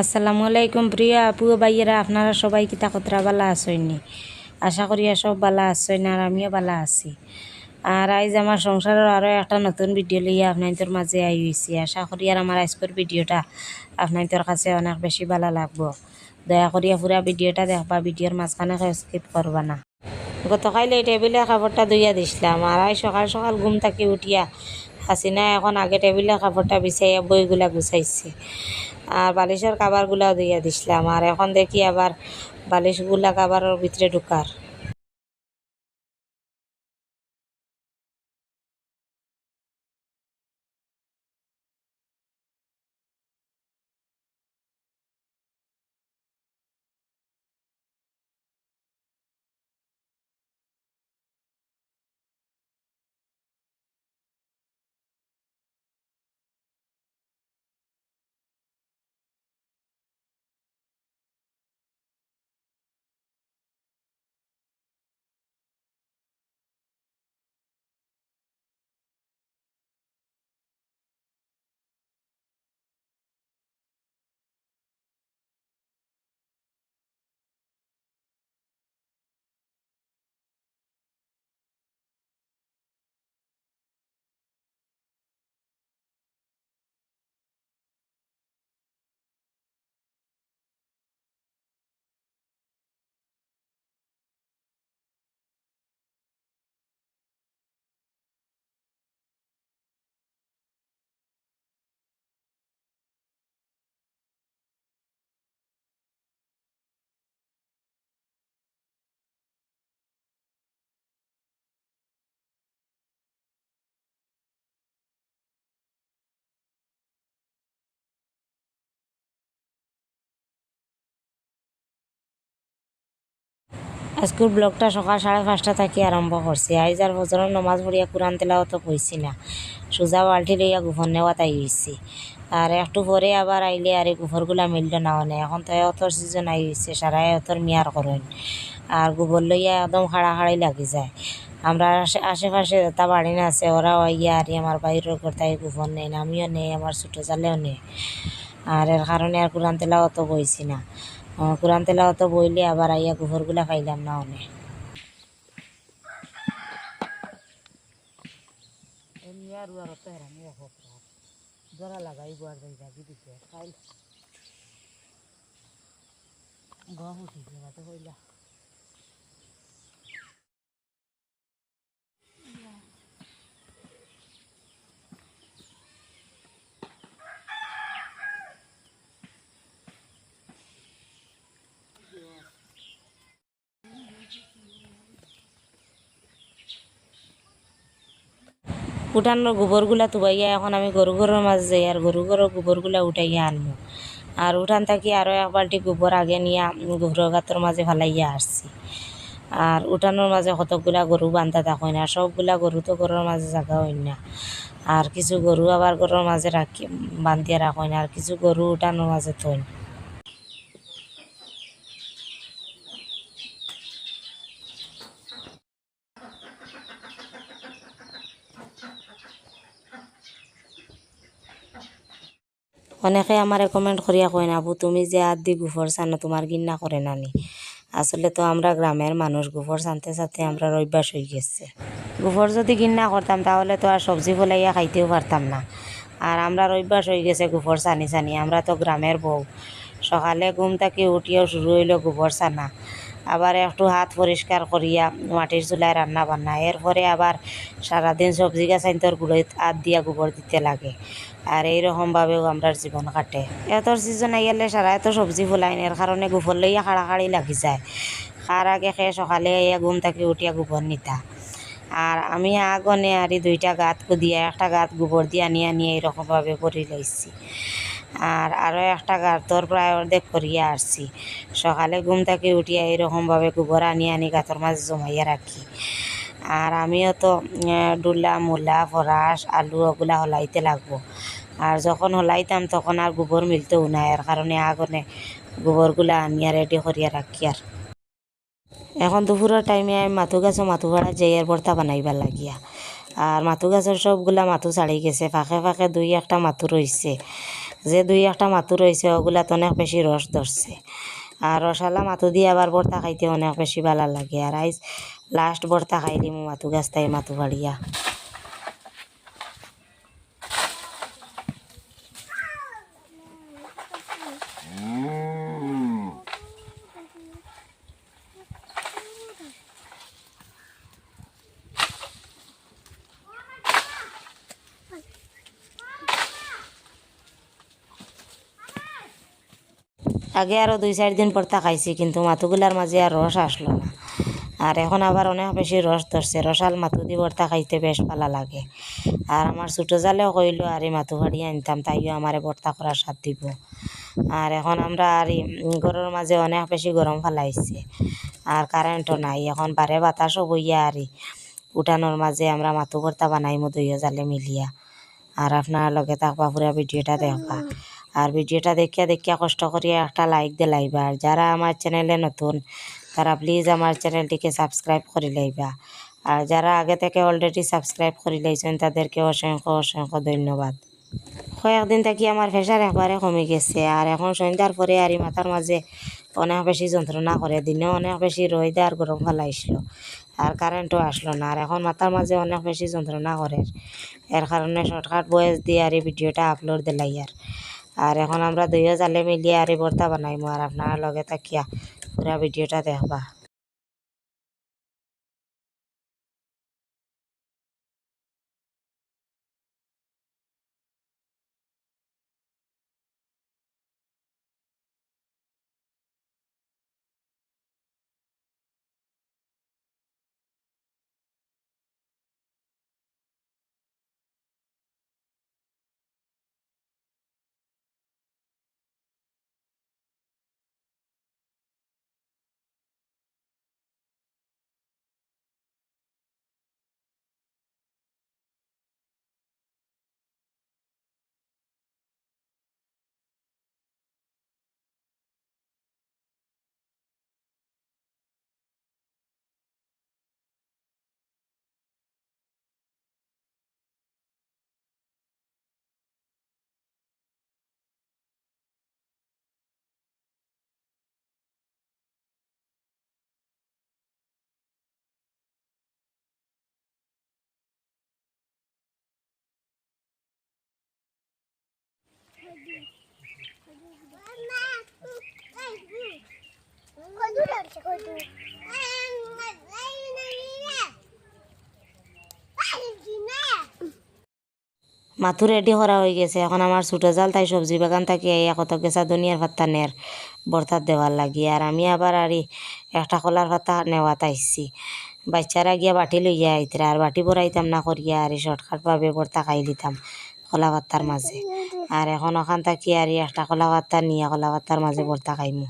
আসসালামু আলাইকুম প্রিয় আপু ভাইয়েরা, আপনারা সবাই কিতা কতরা বালা আসইনি আশা করি সব বালা আসইন আর আমিও বালা আছি। আর আইজ আমার সংসারের আরও একটা নতুন ভিডিও লইয়া আপনাদের মাঝে আই হয়েছি আশা করি আর আমার আজকের ভিডিওটা আপনাদের কাছে অনেক বেশি ভালো লাগবো। দয়া করিয়া পুরা ভিডিওটা দেখবা, ভিডিওর মাঝখানে স্কিপ করবা না। গতকাল এই টেবিলে কাপড়টা ধুইয়া দিছিলাম আর আই সকাল সকাল ঘুম থাকি উঠিয়া হাসিনা এখন আগে টেবিলে কাপড়টা বিছাইয়া বইগুলা গুছাইছে। আর বালিশের কাবারগুলাও দিয়া দিছিলাম। আর এখন দেখি আবার বালিশগুলা কাবারের ভিতরে ঢুকার। আজকের ব্লগটা সকাল সাড়ে পাঁচটা থাকি আরম্ভ করছি আইজ আর ফজরের নমাজ পড়িয়া কোরআন তেলাও তো কইছি না সোজা বাল্টি লইয়া গুফর নেওয়া তাই হয়েছি আর একটু পরে আবার আইলে আর এই গুফরগুলা মিলল না। অনে এখন তো অতর সিজন আই হয়েছে সারাই অতর মিয়ার করেন আর গোবর লইয়া একদম খাড়া খাড়াই লাগি যায়। আমরা আশে- আশেপাশে তা বাড়ি না আছে ওরাও আইয়া আর আমার বাইরের কোথায় গুফর নেই আমিও নেই আমার ছোটো জালেও নেই আর এর কারণে আর কোরআন তেলাও তো বইছি না কোরআন তেলা অত বইলে আবার আইয়া গোবরগুলা পাইলাম না অনেক জরা লাগাই বুয়ার যাই খাইল গম উঠিছে না উঠানোর গোবরগুলা তুবাইয়া এখন আমি গরু গরুর মাঝে যাই আর গরু গরুর গোবরগুলা উঠাইয়া আনব আর উঠান থাকি আরও এক বালটি গোবর আগে নিয়ে গরু গাতর মাঝে ফেলাইয়া আসছি আর উঠানোর মাঝে কতকগুলা গরু বান্ধা থাকো না, সবগুলা গরু তো গরুর মাঝে জাগা হয় না। আর কিছু গরু আবার গরুর মাঝে রাখি বান্ধিয়া রাখো না আর কিছু গরু উঠানোর মাঝে থই অনেকে আমারে কমেন্ট করিয়া কয় না আপু তুমি যে হাত দি গুফর চানো তোমার গিন্না করে নানি আসলে তো আমরা গ্রামের মানুষ গোবর চানতে চাতে আমরা অভ্যাস হয়ে গেছে। গোবর যদি গিন্না করতাম, তাহলে তো আর সবজি ফলাইয়া খাইতেও পারতাম না। আর আমরা অভ্যাস হয়ে গেছে গোবর চানি চানি, আমরা তো গ্রামের বউ। সকালে ঘুম থেকে উঠিয়াও শুরু হইল গোবর চানা। আবার একটু হাত পরিষ্কার করিয়া মাটির চুলায় রান্না বান্না। এরপরে আবার সারাদিন সবজি গাছাইন্তর গুঁড়োয় হাত দিয়া গোবর দিতে লাগে। আর এইরকমভাবেও আমরা জীবন কাটে। এতর সিজন আইয়ালে সারা এত সবজি ফুলাই এর কারণে গোবর লইয়া খাড়াখাড়ি লাগি যায়। খার আগে খেয়ে সকালে আইয়া ঘুম থাকি উঠিয়া গোবর নিতা। আর আমি আগনে আরি দুইটা গাত কুদিয়া একটা গাত গোবর দিয়া নিয়ে নিয়ে এইরকমভাবে করে লইছি। আর আরও একটা গাতর প্রায় অর্ধেক করিয়া আসছি। সকালে ঘুম থেকে উঠিয়া এইরকমভাবে গোবর আনি আনি গাতর মাঝে জমাইয়া রাখি। আর আমিও তো ডুলা, মূলা, ফরাস, আলু ওগুলা হলাইতে লাগবো। আর যখন হলাইতাম তখন আর গোবর মিলতেও না এর কারণে আগনে গোবরগুলা আনিয়া রেডি করিয়া রাখি আর। এখন দুপুরের টাইমে আমি মাথু গাছও মাথু ভাড়া যাই আর ভর্তা বানাইবার লাগিয়া। আর মাথু গাছের সবগুলা মাথু ছাড়ি গেছে, ফাঁকে ফাঁকে দুই একটা মাথু রইছে। যে দুই একটা মাতু রয়েছে ওগুলাত অনেক বেশি রস ধরছে। আর রসালা মাথু দিয়ে আবার বর্তা খাইতে অনেক বেশি ভালো লাগে। আর আইস লাস্ট বর্তা খাই দিমু মাথু, গাছ তাই মাতু বাড়িয়া। আগে আরও দুই, চার দিন পর খাইছি কিন্তু মাতুগুলার মাঝে আর রস আসলো না। আর এখন আবার অনেক বেশি রস ধরছে রসাল মাতু দি ভর্তা খাইতে বেশ ভালো লাগে। আর আমার ছোটো জালেও কইলো, আর এই মাতু ভাড়িয়ে আনতাম, তাইও আমারে ভর্তা করার স্বাদ দিব। আর এখন আমরা আর ঘরের মাঝে অনেক বেশি গরম ফেলাইছে। আর কারেন্টও নাই, এখন বারে বাতাসও বইয়া আর উঠানোর মাঝে আমরা মাতু ভর্তা বানাইমু দুইও জালে মিলিয়া। আর আপনার লগে থাকবা, পুরা ভিডিওটা দেখবা। আর ভিডিওটা দেখিয়া দেখিয়া কষ্ট করিয়া একটা লাইক দিয়ে লাইবা। আর যারা আমার চ্যানেলে নতুন, তারা প্লিজ আমার চ্যানেলটিকে সাবস্ক্রাইব করে লাইবা। আর যারা আগে থেকে অলরেডি সাবস্ক্রাইব করে লাইছেন, তাদেরকে অসংখ্য অসংখ্য ধন্যবাদ। কয়েকদিন থাকি আমার প্রেশার একবারে কমে গেছে, আর এখন সন্ধ্যার পরে আর মাথার মাঝে অনেক বেশি যন্ত্রণা করে। দিনে অনেক বেশি রোদ আর গরম ফেলাইছিল আর কারেন্টও আসলো না। আর এখন মাথার মাঝে অনেক বেশি যন্ত্রণা করে। এর কারণে শর্টকাট বয়েস দিয়ে আর এই ভিডিওটা আপলোড দিলাই আর আর এখন আমরা দুইও জালে মিলিয়ে আর ভর্তা বানাইমু, আর আপনারা লগে থাকিয়া পুরা ভিডিওটা দেখবা। মাথু রেডি করা হয়ে গেছে। এখন আমার ছোটো জাল, তাই সবজি বাগান থাকি এই কত গেছা দুনিয়ার পাত্তা বর্তার দেওয়ার লাগি। আর আমি আবার আর একটা কলার পাতা নেওয়া তাইছি বাচ্চারা গিয়া বাটি লইয়া আইতরা, আর বাটি ভরাইতাম না করিয়া আর শর্টকাট ভাবে বর্তা খাই দিতাম কলা পাত্তার মাঝে। আর এখন ওখান থাকি আর একটা কলা পাত্তা নিয়ে কলা পাত্তার মাঝে বর্তা খাইমু।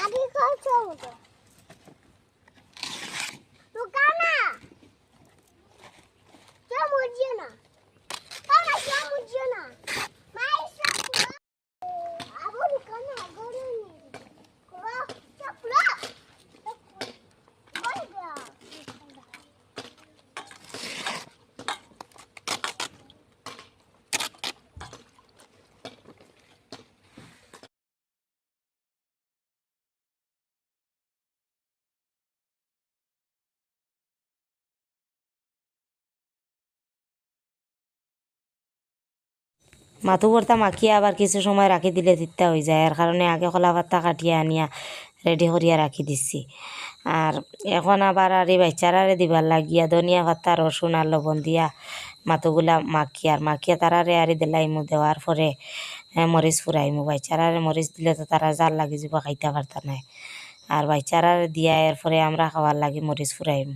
আগে কত হতো দোকানা কেমন জিও না কানা কেমন জিও না মাইসা আবু দোকানা গরু নি কোরা চাপলা বলগা মাথু ভর্তা মাখিয়া আবার কিছু সময় রাখি দিলে তিত্তা হয়ে যায়। এর কারণে আগে কলা পাত্তা কাটিয়া আনিয়া রেডি করিয়া রাখি দিছি। আর এখন আবার আর এই বাচ্চারারে দিবার লাগিয়া ধনিয়া পাতা, রসুন আর লবণ দিয়া মাথুগুলা মাখিয়া আর মাখিয়া তারারে আরি দিলাইমু দেওয়ার পরে মরিচ ফুরাইমু বাচ্চারারে মরিচ দিলে তো তারা জাল লাগি যাব, খাইতে পারতা নাই। আর বাচ্চারা দিয়া এরপরে আমরা খাওয়ার লাগি মরিচ ফুরাইম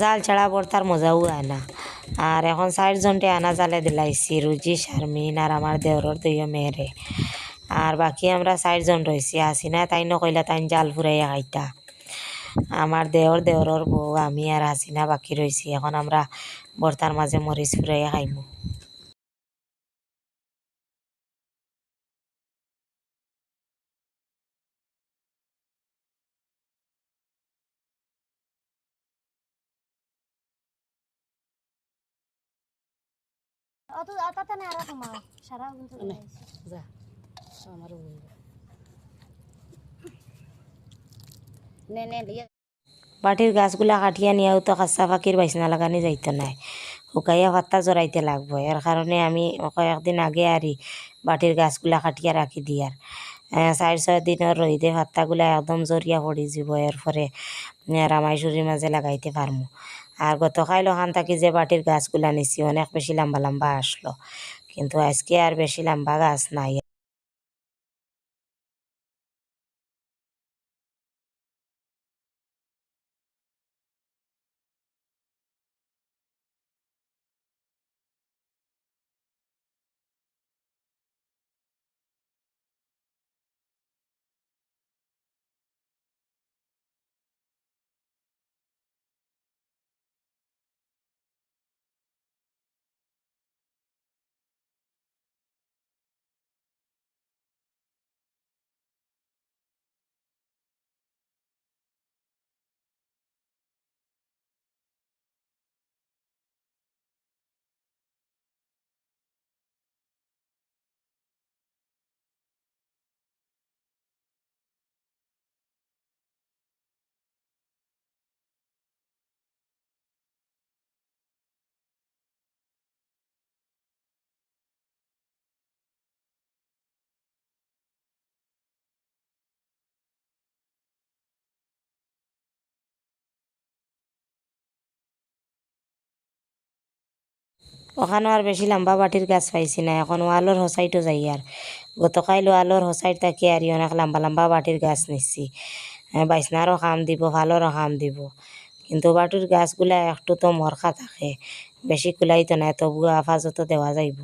জাল ছাড়া বর্তার মজাও হয় না আর এখন চারজনটে আনা জালে দিলাইছি রুজি শারমিন আর আমার দেওরর দুইও মেয়েরে আর বাকি আমরা চারজন জন রয়েছি আসি না তাই নকইলা তাই জাল ফুরাইয়া খাইতা আমার দেওর দেওরর বউ আমি আর হাসিনা বাকি রয়েছি এখন আমরা বর্তার মাঝে মরিচ ফুরাইয়া খাইমু। অত তাতে না আর কমা সারা কিন্তু যা আমারও নে নে লিয়ে। বাটির গাছগুলা কাটিয়া নিয়েও তো কাঁচা পাখির বাইসনা লাগানি যাইতো নাই। শুকাইয়া পাত্তা জড়াইতে লাগবো। এর কারণে আমি কয়েকদিন আগে আরই বাটির গাছগুলা কাটিয়া রাখি দিয়ার চার ছয় দিনের রইদে পাত্তাগুলা একদম জরিয়া পড়ি যাব। এরপরে রামাইশুরির মাঝে লাগাইতে পারমু আর গতকাল ওখান থাকি যে বাটির গাছগুলা নিছি, অনেক বেশি লম্বা লম্বা আসলো। কিন্তু আজকে আর বেশি লম্বা গাছ নাই। ওখানেও আর বেশি লম্বা বাটির গাছ পাইছি না, এখন ওয়ালোর হোসাইটও যাই আর। গতকাল ওয়ালোর হোসাইট থাকি আর অনেক লম্বা লম্বা বাটির গাছ নিচ্ছি বাইসনারও কাম দিব ভালোরও কাম দিব। কিন্তু বাটির গাছগুলা একটু তো মরখা থাকে বেশি কুলাইতো না তবু আফাজতো দেওয়া যাইব।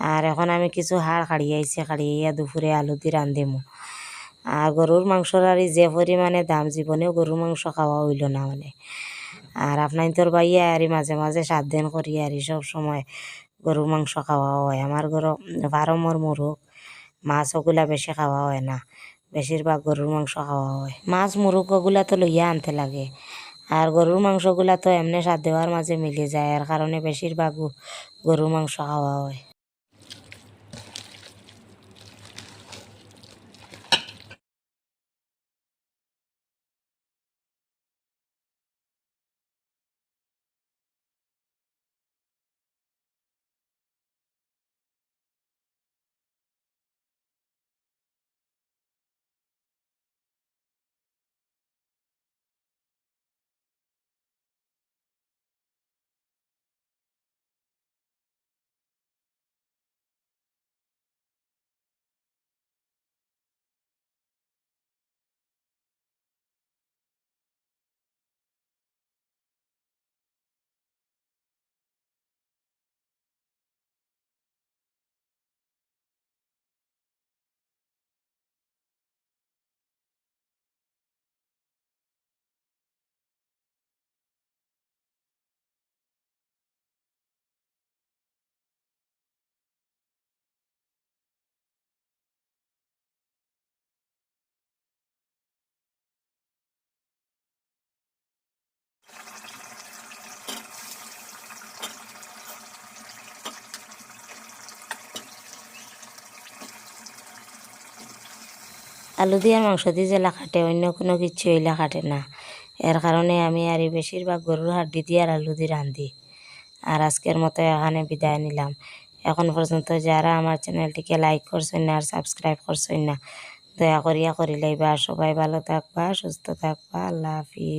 আর এখন আমি কিছু হাড় খাড়িয়ে আইছি খাড়িয়ে দুপুরে আলু দিয়ে রান্ধিমু। আর গরুর মাংসর আর যে পরিমাণে দাম জীবনেও গরুর মাংস খাওয়া হইল না মানে। আর আপনার তোর বাইয়া আর মাঝে মাঝে সাত দিন করি আর সব সময় গরুর মাংস খাওয়া হয়। আমার ঘর বারমর মুরগ, মাছ ওগুলা বেশি খাওয়া হয় না। বেশিরভাগ গরুর মাংস খাওয়া হয়। মাছ মুরগ ওগুলা তো লইয়া আনতে লাগে। আর গরুর মাংসগুলা তো এমনি সাত দেওয়ার মাঝে মিলে যায়। আর কারণে বেশিরভাগ গরুর মাংস খাওয়া হয়। আলু দিয়ে মাংস দিয়ে জেলা খাটে, অন্য কোনো কিছু হইলে খাটে না। এর কারণে আমি আর বেশিরভাগ গরুর হাড্ডি দিয়ে আর আলু দিয়ে রান্ধি আর আজকের মতো এখানে বিদায় নিলাম। এখন পর্যন্ত যারা আমার চ্যানেলটিকে লাইক করছেন না আর সাবস্ক্রাইব করছেন না, দয়া করিয়া করিলেই বা সবাই ভালো থাকবা, সুস্থ থাকবা, আল্লাহ হাফিজ।